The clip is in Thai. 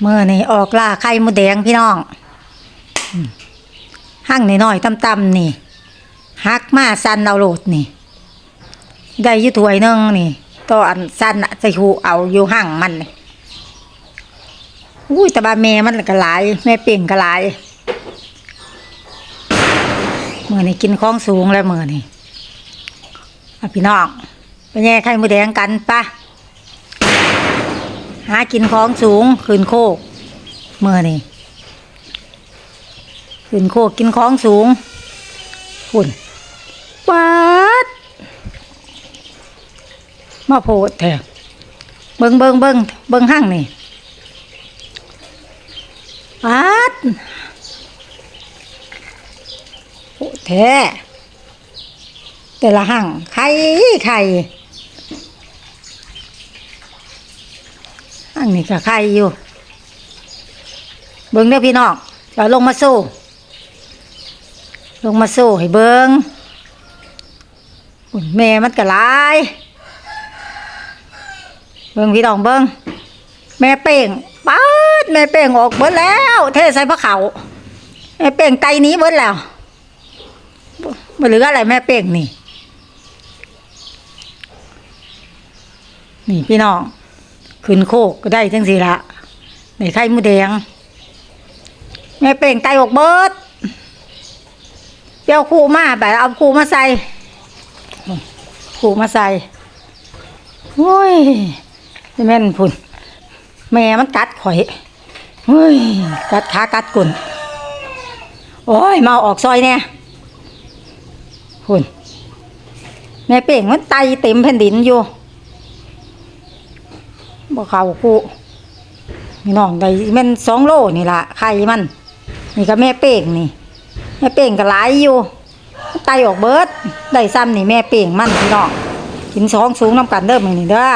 เมื่อนี่ออกล่าไข่มดแดงพี่น้องหั่งน้อยๆต่ำๆนี่ฮักมาสั้นเอาโหลดนี่ ได้ยี่ถวยนึงนี่ต่ออันสั้นน่ะใส่หูเอาอยู่หั่งมันอุ้ยแต่บาแม่มันก็หลาย แม่เป่งก็หลายเมื่อนี่กินของสูงแล้วเมื่อนี่พี่น้องไปแย่ไข่มดแดงกันปะ หากินของสูงขึ้นโคกเมื่อนี่ขึ้นโคกกินของสูงฝุ่นวัดมาโพดแท้เบิงเบิงเบิงเบิงห้างนี่วัดโพดแท้แต่ละห้างไข่ไข่ อันนี้ก็ไข่อยู่ เบิ้งเด้อพี่น้องเราลงมาสู้ ลงมาสู้ให้เบิ้งอุ่นแม่มันก็ลาย เบิ้งพี่น้องเบิ้งแม่เป่งป๊าดแม่เป่งออกเบิดแล้ว เทใส่พระเขาแม่เป่งไตนี้เบิดแล้วบ่บ่เหลืออะไรแม่เป่งนี่ นี่พี่น้อง ขึ้นโคกก็ได้จังสิละในไข่มูแดง แม่เป่งไตออกเบิดเดี๋ยวคู่มาแบบเอาคู่มาใส่คู่มาใส่โอ้ยแม่นพุ่น แม่มันกัดข่อยเฮ้ยกัดขากัดกุ่นโอ้ยมาเอาออกซอยเนี่ยพุ่นแม่เป่งมันไตเต็มแผ่นดินอยู่ บ่เข้าคู่นี่น้องได้แม่นสองโลนี่ล่ะไข่มัน นี่ก็แม่เป้งนี่ แม่เป้งก็หลายอยู่ไตออกเบิดได้ซ้ำนี่แม่เป้งมันพี่น้องกินสองสูงน้ำกันเด้อมื้อนี้เด้อ